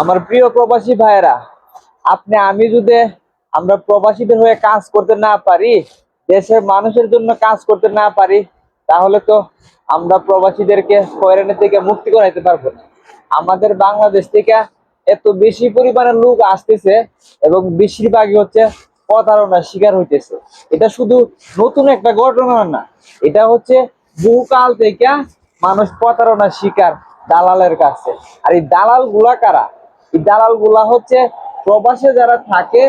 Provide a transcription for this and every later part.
আমার প্রিয় প্রবাসী ভাইয়েরা, আপনি, আমি যদি আমরা প্রবাসীদের হয়ে কাজ করতে না পারি, দেশের মানুষের জন্য কাজ করতে না পারি, তাহলে তো আমরা প্রবাসীদেরকে হয়রানি থেকে মুক্তি করাইতে পারব না। আমাদের বাংলাদেশ থেকে এত বেশি পরিমাণে লোক আসতেছে এবং বেশিরভাগই হচ্ছে প্রতারণার শিকার হইতেছে। এটা শুধু নতুন একটা ঘটনা না, এটা হচ্ছে বহুকাল থেকে মানুষ প্রতারণার শিকার দালালের কাছে। আর এই দালালগুলা কারা? দালালগুলা হচ্ছে প্রবাসে যারা থাকে,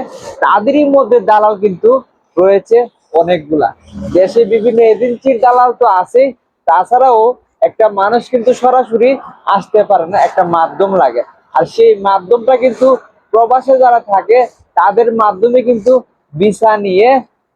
তাদেরই মধ্যে দালাল কিন্তু রয়েছে অনেকগুলা। দেশে বিভিন্ন এজেন্সির দালাল তো আছেই, তাছাড়াও একটা মানুষ কিন্তু সরাসরি আসতে পারে না, একটা মাধ্যম লাগে। আর সেই মাধ্যমটা কিন্তু প্রবাসে যারা থাকে, তাদের মাধ্যমে কিন্তু ভিসা নিয়ে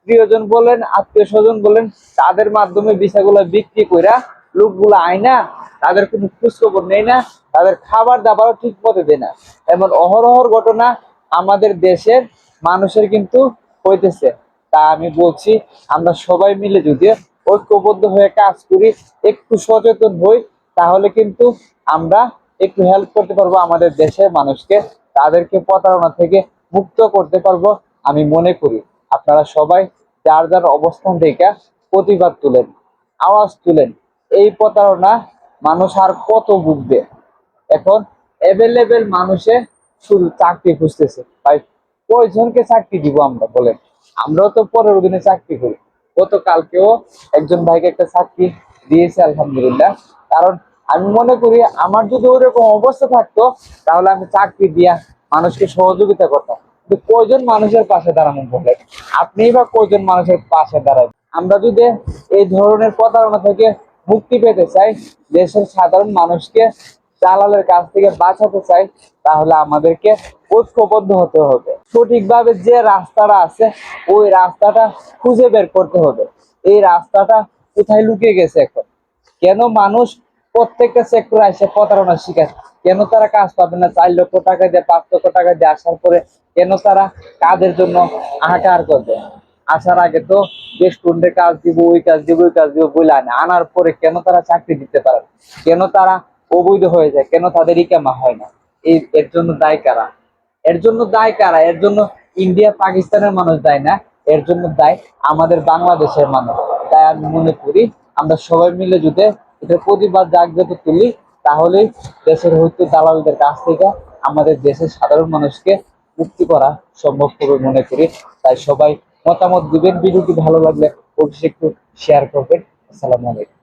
প্রিয়জন বলেন, আত্মীয় স্বজন বলেন, তাদের মাধ্যমে ভিসাগুলো বিক্রি কইরা লোকগুলো আয়না তাদের কোনো খোঁজখবর নেই না, তাদের খাবার দাবারও ঠিক মতো দেয় না। এমন অহরহর ঘটনা আমাদের দেশের মানুষের কিন্তু হইতেছে। তা আমি বলছি, আমরা সবাই মিলে যদি ঐক্যবদ্ধ হয়ে কাজ করি, একটু সচেতন হই, তাহলে কিন্তু আমরা একটু হেল্প করতে পারব আমাদের দেশের মানুষকে, তাদেরকে প্রতারণা থেকে মুক্ত করতে পারব আমি মনে করি। আপনারা সবাই যার যার অবস্থান থেকে প্রতিবাদ তুলেন, আওয়াজ তুলেন এই প্রতারণা মানুষ আর কত ভুগবে? এখন অ্যাভেলেবেল মানুষে শুধু চাকরি খুঁজতেছে। ভাই, কয়জনকে চাকরি দিব আমরা, বলেন? আমরাও তো পরের দিনে চাকরি করি। গতকালকেও একজন ভাইকে একটা চাকরি দিয়েছে, আলহামদুলিল্লাহ। কারণ আমি মনে করি, আমার যদি ওইরকম অবস্থা থাকতো, তাহলে আমি চাকরি দিয়া মানুষকে সহযোগিতা করতাম। কিন্তু কয়জন মানুষের পাশে দাঁড়ানো বলে আপনি বা কয়জন মানুষের পাশে দাঁড়াবেন? আমরা যদি এই ধরনের প্রতারণা থেকে মুক্তি পেতে চাই, দেশের সাধারণ মানুষকে দালালের কাছ থেকে বাঁচাতে চাই, তাহলে আমাদেরকে ঐক্যবদ্ধ হতে হবে। সঠিকভাবে যে রাস্তাটা আছে, ওই রাস্তাটা খুঁজে বের করতে হবে। এই রাস্তাটা কোথায় লুকিয়ে গেছে এখন? কেন মানুষ প্রত্যেকটা সেক্টরে এসে প্রতারণার শিকার? কেন তারা কাজ পাবে না? চার লক্ষ টাকা দিয়ে, পাঁচ লক্ষ টাকা দিয়ে আসার পরে কেন তারা কাজের জন্য হাহাকার করবে? আসার আগে তো রেস্টুরেন্টে কাজ দিব, ওই কাজ দিব, ওই কাজ দিব বলে আনে। আনার পরে কেন তারা চাকরি দিতে পারে কেন তারা অবৈধ হয়ে যায়? কেন তাদের ইকামা হয় না? এই এর জন্য দায় কারা? এর জন্য দায় কারা? এর জন্য ইন্ডিয়া পাকিস্তানের মানুষ দায় না? এর জন্য দায় আমাদের বাংলাদেশের মানুষ। তাই আমি মনে করি আমরা সবাই মিলে যদি এটা প্রতিবাদ জাগ্রত তুলি, তাহলেই দেশের হইতে দালালদের কাছ থেকে আমাদের দেশের সাধারণ মানুষকে মুক্তি করা সম্ভব হবে মনে করি। তাই সবাই মতামত দিবেন ভিডিওটি ভালো লাগলে অবশ্যই একটু শেয়ার করবেন। আসসালামু আলাইকুম।